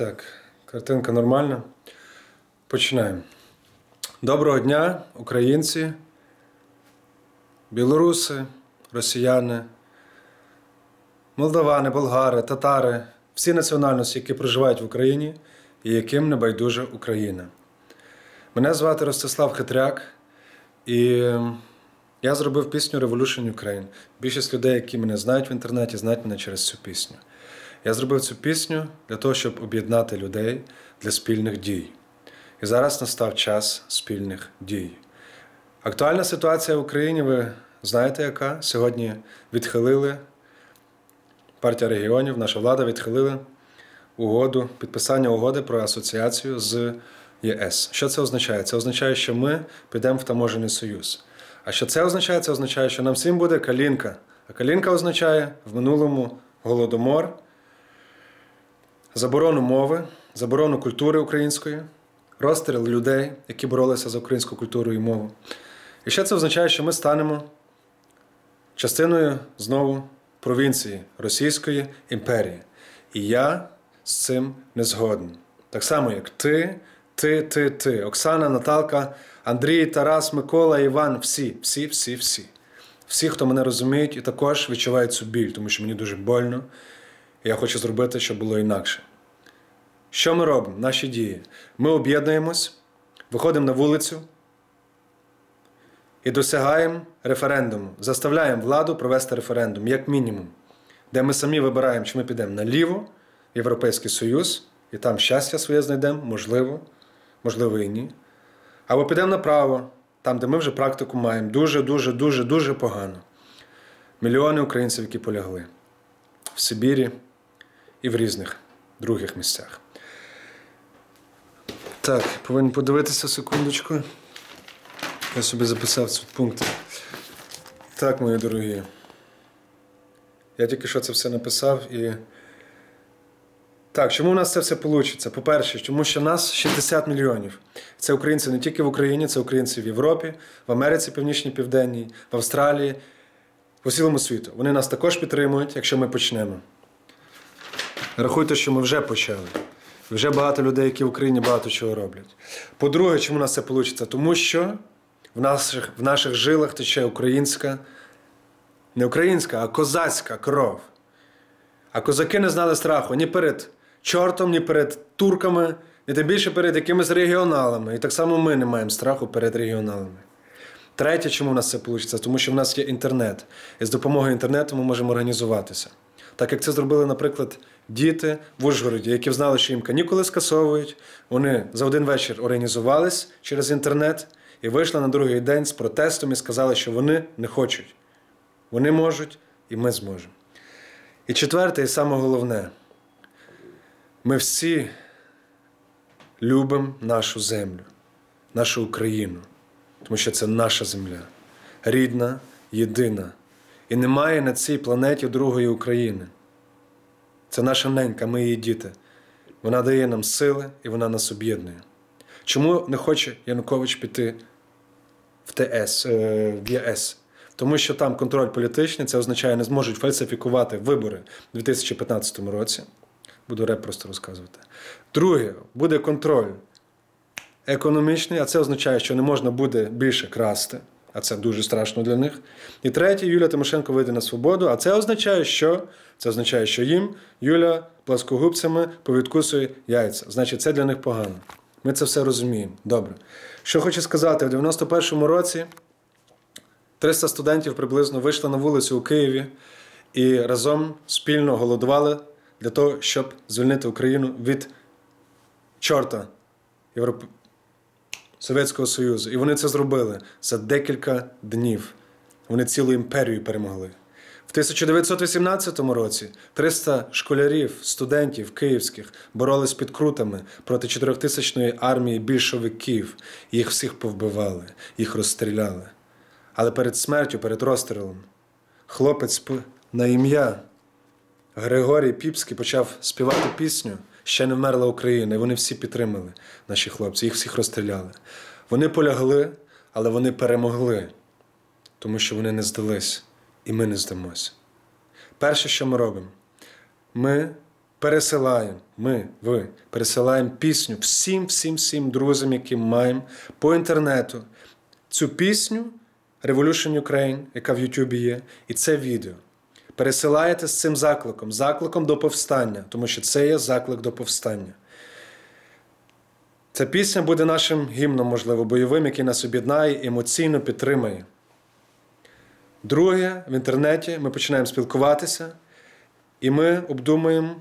Так, картинка нормальна. Починаємо. Доброго дня, українці, білоруси, росіяни, молдавани, болгари, татари, всі національності, які проживають в Україні і яким не байдужа Україна. Мене звати Ростислав Хитряк, і я зробив пісню Revolution Ukraine. Більшість людей, які мене знають в інтернеті, знають мене через цю пісню. Я зробив цю пісню для того, щоб об'єднати людей для спільних дій. І зараз настав час спільних дій. Актуальна ситуація в Україні, ви знаєте, яка? Сьогодні відхилили партія регіонів, наша влада відхилила угоду, підписання угоди про асоціацію з ЄС. Що це означає? Це означає, що ми підемо в таможений союз. А що це означає? Це означає, що нам всім буде калінка. А калінка означає в минулому голодомор, заборону мови, заборону культури української, розстріл людей, які боролися за українську культуру і мову. І ще це означає, що ми станемо частиною знову провінції Російської імперії. І я з цим не згоден. Так само, як ти, ти, ти, ти, Оксана, Наталка, Андрій, Тарас, Микола, Іван, всі, всі, всі, всі. Всі, хто мене розуміють, і також відчувають цю біль, тому що мені дуже больно. Я хочу зробити, щоб було інакше. Що ми робимо? Наші дії. Ми об'єднуємось, виходимо на вулицю і досягаємо референдуму, заставляємо владу провести референдум, як мінімум, де ми самі вибираємо, чи ми підемо наліво, Європейський Союз, і там щастя своє знайдемо, можливо, можливо і ні. Або підемо направо, там, де ми вже практику маємо, дуже, дуже, дуже, дуже погано. Мільйони українців, які полягли в Сибірі і в різних других місцях. Так, повинен подивитися секундочку. Я собі записав цей пункт. Так, мої дорогі. Я тільки що це все написав і. Так, чому у нас це все вийде? По-перше, тому що нас 60 мільйонів. Це українці не тільки в Україні, це українці в Європі, в Америці, Північній Південній, в Австралії, по цілому світу. Вони нас також підтримують, якщо ми почнемо. Рахуйте, що ми вже почали. Вже багато людей, які в Україні багато чого роблять. По-друге, чому у нас це вийде? Тому що в наших, в наших жилах тече українська, не українська, а козацька кров. А козаки не знали страху ні перед чортом, ні перед турками, ні тим більше перед якимись регіоналами. І так само ми не маємо страху перед регіоналами. Третє, чому в нас це вийде? Тому що в нас є інтернет. І з допомогою інтернету ми можемо організуватися. Так як це зробили, наприклад, діти в Ужгороді, які знали, що їм канікули скасовують, вони за один вечір організувались через інтернет і вийшли на другий день з протестом і сказали, що вони не хочуть. Вони можуть, і ми зможемо. І четверте, і саме головне, ми всі любимо нашу землю, нашу Україну, тому що це наша земля, рідна, єдина. І немає на цій планеті другої України. Це наша ненька, ми її діти. Вона дає нам сили і вона нас об'єднує. Чому не хоче Янукович піти в ТС, е, в ЄС? Тому що там контроль політичний, це означає, не зможуть фальсифікувати вибори у 2015 році. Буду реп просто розказувати. Друге, буде контроль економічний, а це означає, що не можна буде більше красти, а це дуже страшно для них. І третє, Юлія Тимошенко вийде на свободу, а це означає, що це означає, що їм Юля пласкогубцями повідкусує яйця. Значить, це для них погано. Ми це все розуміємо. Добре. Що хочу сказати, в 91-му році 300 студентів приблизно вийшли на вулицю у Києві і разом спільно голодували для того, щоб звільнити Україну від чорта Європ... Совєтського Союзу. І вони це зробили за декілька днів. Вони цілу імперію перемогли. В 1918 році 300 школярів, студентів київських боролись під крутами проти 4000-ї армії більшовиків. Їх всіх повбивали, їх розстріляли. Але перед смертю, перед розстрілом, хлопець на ім'я Григорій Піпський почав співати пісню Ще не вмерла Україна, і вони всі підтримали наші хлопці, їх всіх розстріляли. Вони полягли, але вони перемогли, тому що вони не здались, і ми не здамось. Перше, що ми робимо, ми пересилаємо, ми, ви, пересилаємо пісню всім, всім, всім друзям, які маємо по інтернету. Цю пісню Revolution Ukraine, яка в Ютубі є, і це відео. Пересилаєте з цим закликом, закликом до повстання, тому що це є заклик до повстання. Ця пісня буде нашим гімном, можливо, бойовим, який нас об'єднає, емоційно підтримає. Друге, в інтернеті ми починаємо спілкуватися, і ми обдумуємо,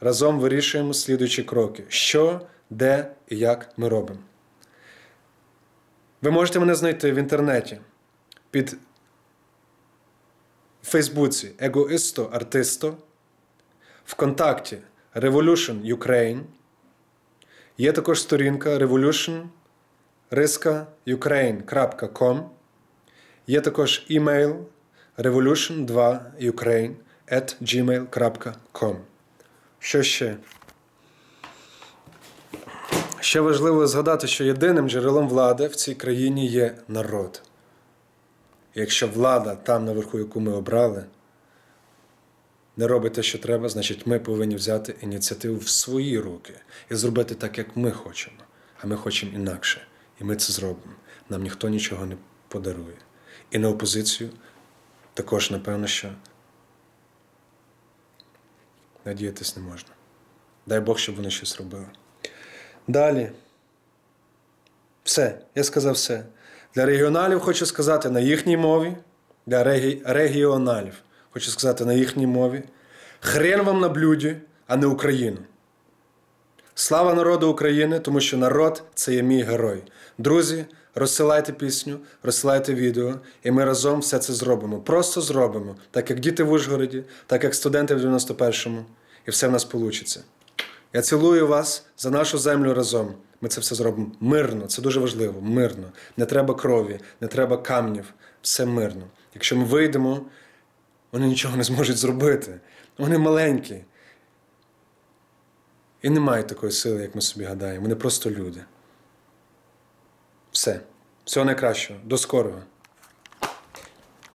разом вирішуємо слідуючі кроки: що, де і як ми робимо. Ви можете мене знайти в інтернеті під в Фейсбуці Егоїсто Артисто, ВКонтакті Revolution Ukraine. Є також сторінка revolution. Є також імейл revolution2ukraine at gmail.com. Що ще? Ще важливо згадати, що єдиним джерелом влади в цій країні є народ. Якщо влада там наверху, яку ми обрали, не робить те, що треба, значить ми повинні взяти ініціативу в свої руки і зробити так, як ми хочемо. А ми хочемо інакше. І ми це зробимо. Нам ніхто нічого не подарує. І на опозицію також, напевно, що надіятись не можна. Дай Бог, щоб вони щось робили. Далі. Все, я сказав все. Для регіоналів хочу сказати на їхній мові. Для регі... регіоналів хочу сказати на їхній мові. Хрен вам на блюді, а не Україну. Слава народу України, тому що народ це є мій герой. Друзі, розсилайте пісню, розсилайте відео, і ми разом все це зробимо. Просто зробимо, так як діти в Ужгороді, так як студенти в 91-му, і все в нас вийде. Я цілую вас за нашу землю разом. Ми це все зробимо мирно. Це дуже важливо. Мирно. Не треба крові, не треба камнів. Все мирно. Якщо ми вийдемо, вони нічого не зможуть зробити. Вони маленькі. І не мають такої сили, як ми собі гадаємо. Вони просто люди. Все. Всього найкращого. До скорого.